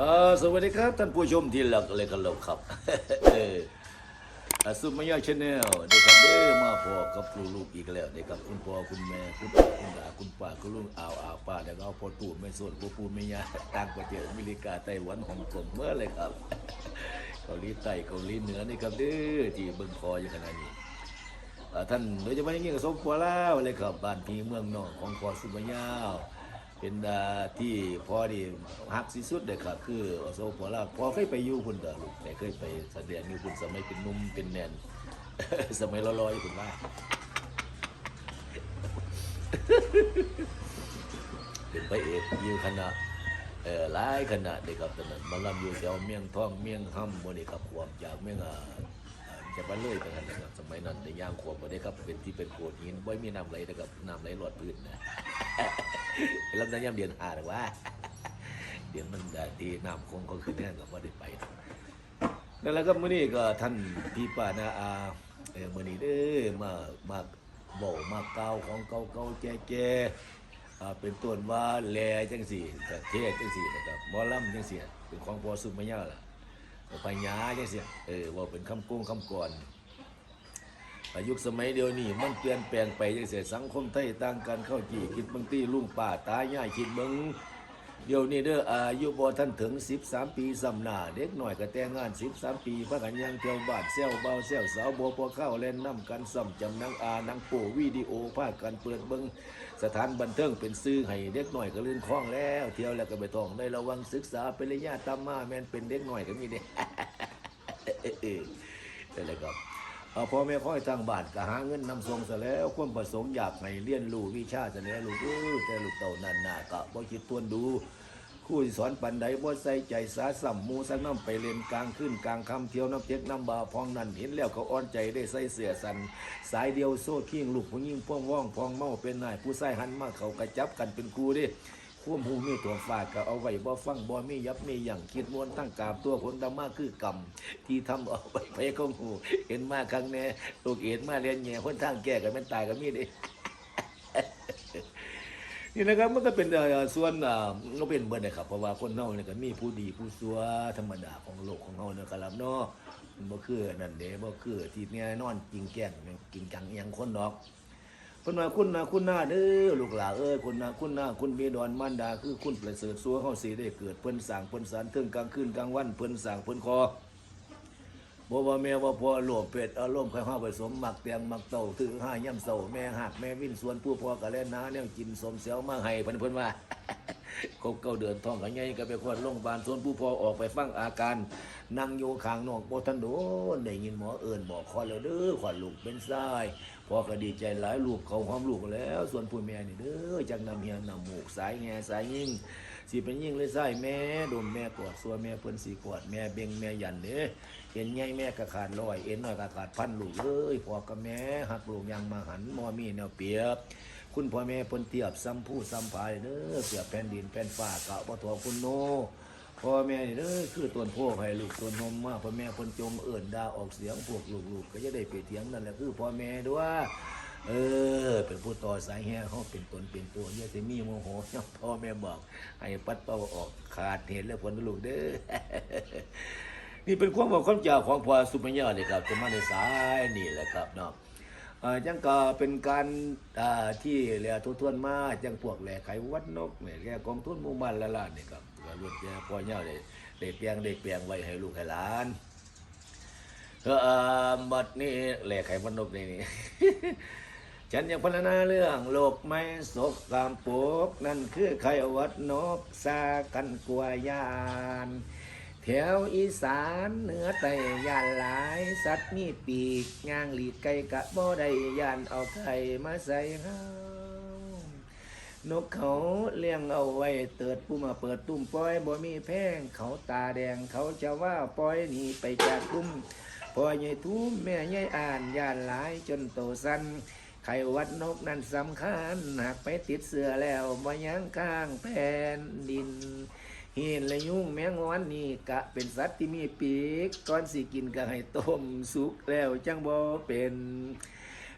เออสวัสดีครับ ท่านผู้ชมที่หลักเลยกันแล้วครับเอออาสุมายาชาแนลเด็กครับเด้อมาพอกับครูลูกอีกแล้วเด็กครับคุณพ่อคุณแม่คุณป้าคุณดาคุณป้าคุณลุงอ่าวอ่าวป้าแล้วก็เอาพ่อตู่แม่ส่วนพ่อปู่แม่ยาต่างประเทศอเมริกาไต้หวันฮ่องกงเมื่อเลยครับเกาหลีใต้เกาหลีเหนือนี่ครับเด้อที่เบิ่งคออยู่ขนาดนี้ท่านโดยเฉพาะอย่างยิ่งกับสมปัวแล้วเลยครับบ้านพี่เมืองนอกของพอสุมายาว เป็นอ่าที่พอดีฮักที่สุดเลยครับ คืออโซปัวแล้วพอเคยไปอยู่คุณเด้อลูกแต่เคยไปแสดงอยู่คุณสมัยเป็นนุ่มเป็นแนนสมัยละลอยคุณว่าเป็นพระเอกอยู่คณะเออหลายคณะเลยครับตอนนั้นมาลำอยู่แถวเมียงทองเมียงห้ำบ่นี่ครับความจากเมียงอ่าจะมาเลยไปกันนะครับสมัยนั้นในย่างขวบบ่ได้ครับเป็นที่เป็นโขดหินบ่มีน้ำไหลนะครับน้ำไหลหลอดพื้นนะ ไปลำนั้นย่ำเดือนหาหรือว่าเดือนมันได้ดีน้ำคงก็คือแน่นก็บ่ได้ไปนั่นและครับมื้อนี้ก็ท่านพี่ป้านาอาเออมื้อนี้เด้อมามาเว้ามาเก่าของเก่าๆแก่ๆอ่เป็นต้นว่าแลจังสี่ประเทศจังสี่นะครับหมอลำจังสี่เป็นของพอสุมายาล่ะปัญาจังสี่เออว่าเป็นคำโกงคำก่อน ยุคสมัยเดียวนี้มันเปลี่ยนแปลงไปจังเสี่สังคมไทยต่างกันเข้าจีคิดบางทีลุงป้าตายายคิดเบิงเดี๋ยวนี้เด้ออายุบ่ท่านถึง 13 ปีสำนาเด็กหน่อยก็แต่งงาน 13 ปีพากันยังเที่ยวบานเซลเบาเซลสาวบัวพอเข้าเล่นน้ำกันซ่อมจำนังอานังโปวิดีโอพาคกันเปิดเบิงสถานบันเทิงเป็นซื้อให้เด็กหน่อยก็ลื่นคล้องแล้ว เที่ยวแล้วก็ไปท่องได้ระวังศึกษาเป็นระยะตามมาแม่นเป็นเด็กหน่อยก็มีเด้นั่นแหละครับเอา พ่อแม่ค่อยทางบ้านก็หาเงินนำส่งซะแล้วความประสงค์อยากให้เรียนรู้วิชาซะแล้วลูกเออแต่ลูกเต่านั่นน่ะก็บ่คิดทวนดูครู่สอนปันใดบ่ใส่ใจสาสัมมูสักน้ำไปเล่นกลางขึ้นกลางคำเที่ยวน้ำเพ็กน้ำบาพองนั่นเห็นแล้วเขาอ่อนใจได้ใส่เสื้อสัน สายเดียวโซ่ขิ้งลูกผู้ยิ่งพ่องว่องพองเมาเป็นนายผู้ใส่หันมาเขากระจับกันเป็นครูดิ ควมหูมีตัวฝากก็เอาไว้บ่ฟังบ่มียับมีอย่างคิดมวนตั้งกราบตัวผลดำมากคือกรรมที่ทำเอาไปไปก็หูเห็นมาครั้งแน่ลูกเห็นมาเรียนแง่คนทางแก่กันเป็นตายก็มีเดินี่นะครับมันก็เป็นส่วนอ่าก็เป็นเบิดนะครับเพราะว่าคนเฮาเนี่ยก็มีผู้ดีผู้ซัวธรรมดาของโลกของเฮาเนาะครับเนาะมันบ่คือนั่นเด้บ่คือที่แน่นอนจริงแกล้งจริงจังอหยังคนดอก คุณนาคุณนาคุณหน้าเด้อลูกหลานเอ้ยคุณนาคุณหน้าคุณมีดอนมันดาคือคุณประเสริฐสัวเฮาสีได้เกิดเพิ่นสร้างเพิ่นสรรเทิงกลางคืนกลางวันเพิ่นสร้างเพิ่นคอบ่ว่าแม่ว่าพ่อหลวงเป็ดอารมณ์ค่ห้าผสมหมักเตียงหมักเต่าถือห้าย่ำเสาแม่หักแม่วิ่นสวนผู้พ่อกะเล่นน้าเนี่ยกินสมเสียวมาให้เพิ่นเพิ่นว่า ครบเก้าเดือนท้องกันใหญ่ก็ไปควดโรงพยาบาลส่วนผู้พ่อออกไปฟังอาการนั่งอยู่ข้างนอกบ่ทันโดนได้ยินหมอเอิ้นบอกคอแล้วเด้อขวัญลูกเป็นทรายพอก็ดีใจหลายลูกเขาความลูกแล้ว ส่วนผู้แม่นี่เด้อจักนำเฮียนำหมูกสายแง่สายยิ่งสิเป็นยิ่งเลยใส่แม่ดมแม่กอดสัวแม่เพิ่นสีกอดแม่เบ่งแม่ยันเด้เห็นใหญ่แม่ก็ขาดร้อยเอ็นน้อยก็ขาดพันลูกเอ้ยพอกับแม่หักลูกยังมาหันมอมีแนวเปียบ คุณพ่อแม่พนเทียบซ้ำผู้ซ้ำพายเด้อเปรียแผ่นดินแผ่นฟ้าเกะบ่ทอคุณโนพ่อแม่นี่เด้อคือต้นโพให้ลูกต้นนมมาพ่อแม่พนจมเอิ่นดาออกเสียงพวกลูกๆก็จะได้ไปรียเถียงนั่นแหละคือพ่อแม่ด้วยเออ เป็นผู้ต่อสายแห่เขาเป็นตนเป็นตัวเนี่ยสิมีโมโหที่พ่อแม่บอก ให้ปัดเป่าออกขาดเหตุและผลลูกเด้อนี่เป็นความบอกความจาของพ่อสุปัญญาเลยครับจะมาในสายนี่แหละครับเนาะ จังก็เป็นการอ่าที่แหล่ทุทวนมาจังพวกแหล่ไขวัดนกเนี่ยแหล่กองทุนหมู่บ้านละล้านนี่ครับก็รวดแย่พ่อเน่าได้ได้เปียงได้เปียงไว้ให้ลูกให้หลานเออบัดนี้แหล่ไขวัดนกนี่นี่ฉันยังพรรณนาเรื่องโลกไม่สกตามปกนั่นคือไขวัดนกซากันกลัวยาน แถวอีสานเหนือใต้ยานหลาย สัตว์มีปีกย่างหลีดไก่กะบ่ได้ยานเอาไข่มาใส่เฮานกเขาเลี้ยงเอาไว้เติดผู้มาเปิดตุ้มปล่อยบ่มีแพงเขาตาแดงเขาจะว่าปล่อยหนีไปจากตุ้มพ่อใหญ่ทุ่มแม่ใหญ่อ่านยานหลายจนโตสั้นไข่วัดนกนั้นสำคัญหากไปติดเสือแล้วบ่ยังข้างแผ่นดิน ห็นและยุ่งแมงวันนี่กะเป็นสัตว์ที่มีปีกก่อนสิกินก็ให้ต้มสุกแล้วจังบ่เป็น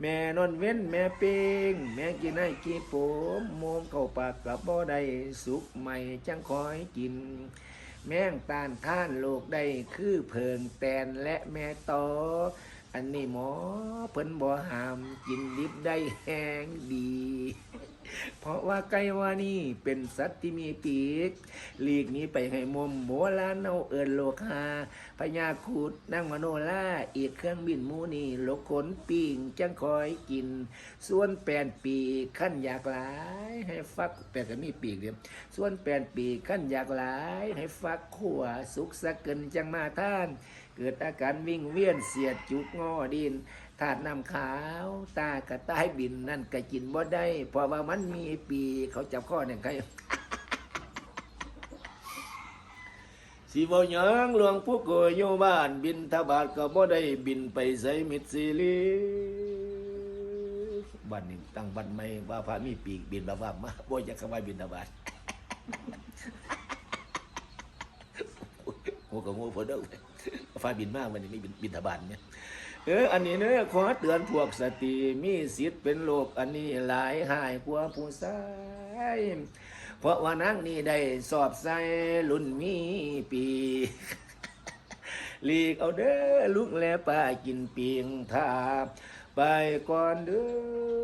แม่นอนเว้นแม่เป้งแม่กินให้กี่โปมโมงเข้าปากกับบ่ได้สุกใหม่จังคอยกิน แม่งตานท่านโลกได้คือเพิงแตนและแม่ตอ อันนี้หมอเพิ่นบ่ห้ามกินดิบได้แห้งดี เพราะว่าไก่วานี่เป็นสัตว์ที่มีปีก หลีกนี้ไปให้มุมโบราณเอาเอินโลคาพญาคูดนั่งมโนล่าอีกเครื่องบินมูนี่ลกขนปิ่งจังคอยกิน ส่วนแปนปีกขั้นอยากหลาย ให้ฟักแปนก็มีปีกเดียวส่วนแปนปีกขั้นอยากหลาย ให้ฟักขัวสุกสะเกินจังมาท่านเกิดอาการวิ่งเวียนเสียดจุกงอดินถาดน้ำขาว ตากระต่ายบินนั่นก็กินบ่ได้ เพราะว่ามันมีปีเขาจับข้อเนี่ยใครสิบ่หยังหลวงผู้กยอยู่บ้านบินทบาทก็บ่ได้บินไปใส่มิตรซีรีบ้านนี้ตั้งบ้านใหม่ว่าพระมีปีกบินมาว่ามาบ่อยากเข้ามาบินทบาทโอ้ก็ง่พอด้อ ฟ้าบินมากวันนี้ไม่บินบินทบาทเนี่ยเอออันนี้เนอขอเตือนพวกสตรีมีสิทธิ์เป็นโลกอันนี้หลายหายกว่าผู้ชายเพราะว่านังนี่ได้สอบใส่รุ่นมีปีหลีกเอาเด้อลุกและป้ากินเปียงทาไปก่อนเด้อ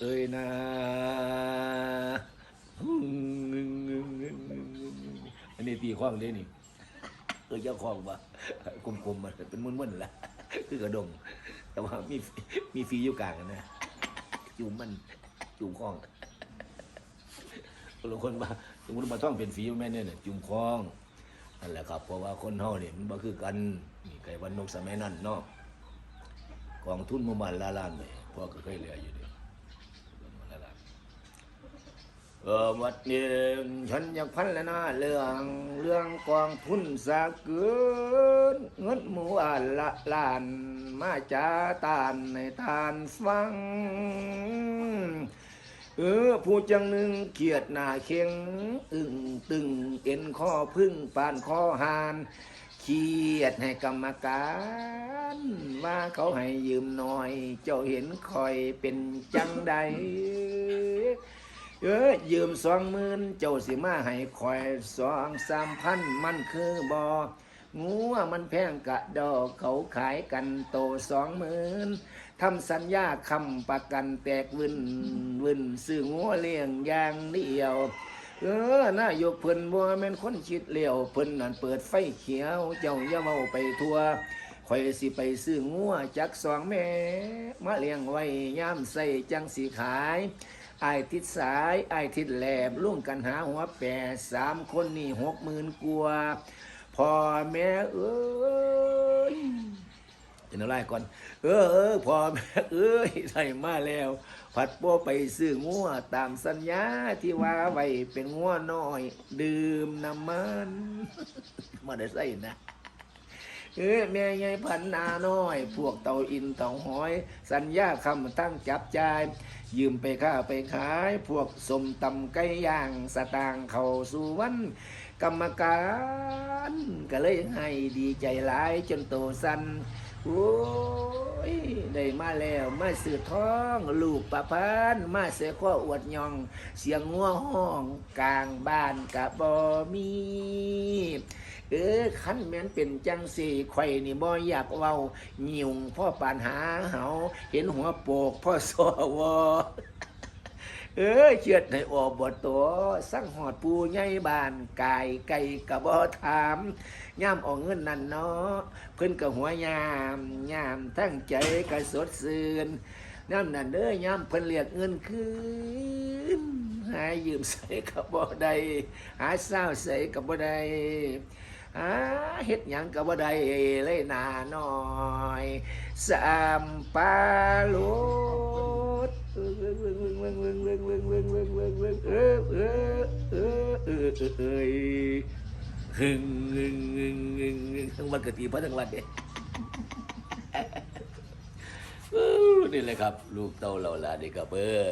เอ้ยนะอันนี้ ตีข้องเด้นี่เออเจ้าของว่ากลมๆมันเป็นม้วนๆละคือกระดง แต่ว่ามีมีฟีอยู่กลางนะจุ่มมันจุ่มคล้องบางคนมาสมมติมาต้องเป็นฝีแม่เนี่ยนะจุ่มคล้องนั่นแหละครับเพราะว่าคนเฮาเนี่ยมันบ่คือกันนี่ไก่วันนกสมัยนั้นเนาะกองทุนมุมันละล้านเลยพ่อก็เคยเหลืออยู่เดียวละล้าน เออวัดนี้ฉันอยากพันแล้วนะเรื่องเรื่องกองทุนสาเกินเงินหมู่อ่านละลานมาจาตานในทานฟัง เออผู้จังหนึ่งเกียดหน้าเข็ง อึ้งตึงเอ็นข้อพึ่งปานข้อหานเขียดให้กรรมการว่าเขาให้ยืมหน่อย เจ้าเห็นคอยเป็นจังใด เออยืมสองหมื่นเจ้าสิมาให้คอยสองสามพันมันคือบองัวมันแพงกะดอกเขาขายกันโตสองหมื่นทำสัญญาคำประกันแตกวินวินซื้องัวเลี้ยงอย่างเดียว เออนายกเพิ่นบ่แม่นคนชิดเลี้ยวเพิ่นนั่นเปิดไฟเขียว เจ้าอย่าเว้าไปทั่วข่อยสิไปซื้องัวจักสองแม่มาเลี้ยงไว้ยามใส่จังสิขาย ไอทิศสายไอทิศแหลบร่วมกันหาหัวแปดสามคนนี่หกหมื่นกว่าพ่อแม่เอ้ยเป็นอะไรก่อน เออเออพ่อแม่เอ้ยใส่มาแล้ว ผัดโป้ไปซื้องัวตามสัญญาที่ว่าไว้เป็นงัวน้อย ดื่มน้ำมันมาได้ใส่นะ เออแม่ใหญ่พันนาน้อย พวกเต่าอินเต่าหอย สัญญาคำตั้งจับใจยืมไปค้าไปขาย พวกสมตำไก่ย่าง สตางค์เข้าสู่วัน กรรมการ ก็เลยให้ดีใจหลายจนโตสันโอ้ยได้มาแล้วมาสื่อท้อง ลูกประพันมาเสียข้ออวดยอง เสียงงัวห้อง กลางบ้านกะบอมี เออขันแม่นเป็นจังสี่ไข่นี่บ่อยากเว้าหิวพ่อปานหาเหาเห็นหัวโปกพ่อสวเออเชือดในออกบทตัวสั่งหอดปูใหญ่บานกายไก่กะบ่ถามย่ามเออกเงินนั่นเนาะเพิ่นกะหัวยามยามทั้งใจกะสดซื่นน้ำนั่นเด้อยามเพิ่นเรียกเงินคืนหายืมใส่กะบ่ได้หาเศร้าใส่กะบ่ได้ อาเฮ็ดยังกับ่ได้เลยนาน้อยสามปาลุดหึงหึงหึงหึงหึงทั้งวันกะตีพระทั้งวันเนี่ยนี่แหละครับ ลูกเต้าเราลานนี่ครับเออ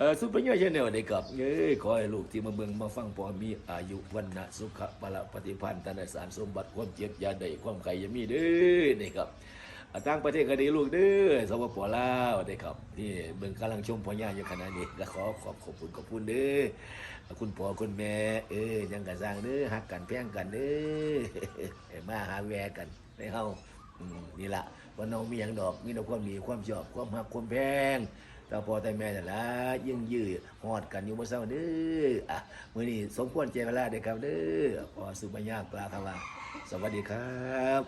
เออซุปเปอยอดเชนเนลเด็กกับเอ้ยขอให้ลูกที่มาเมืองมาฟังพอมีอายุวันนะสุขะพละปฏิพันธ์ธนสารสมบัติความเจ็บยาใดความไข่ยามีเด้อนี่ครับต่างประเทศก็ดีลูกเด้อสปปลาวได้ครับที่เบิ่งกำลังชมพ่อย่าอยู่ขณะนี้ก็ขอขอบขอบคุณขอบคุณเด้อคุณพ่อคุณแม่ เออยังกะสร้างเด้อฮักกันแพงกันเด้อมาหาแวกันในเฮานี่ละว่าน้องมีหยังดอกมีแต่ความดีความชอบความฮักความแพง ต่พอแต่แม่แต่ละยิ่งยื้อหอดกันอยู่บ่เช้าเด้ออะมื้อนี้สมควรเจเวลาเด้อครับเด้อพอสุบัญญากลาวคำว่าสวัสดีครับ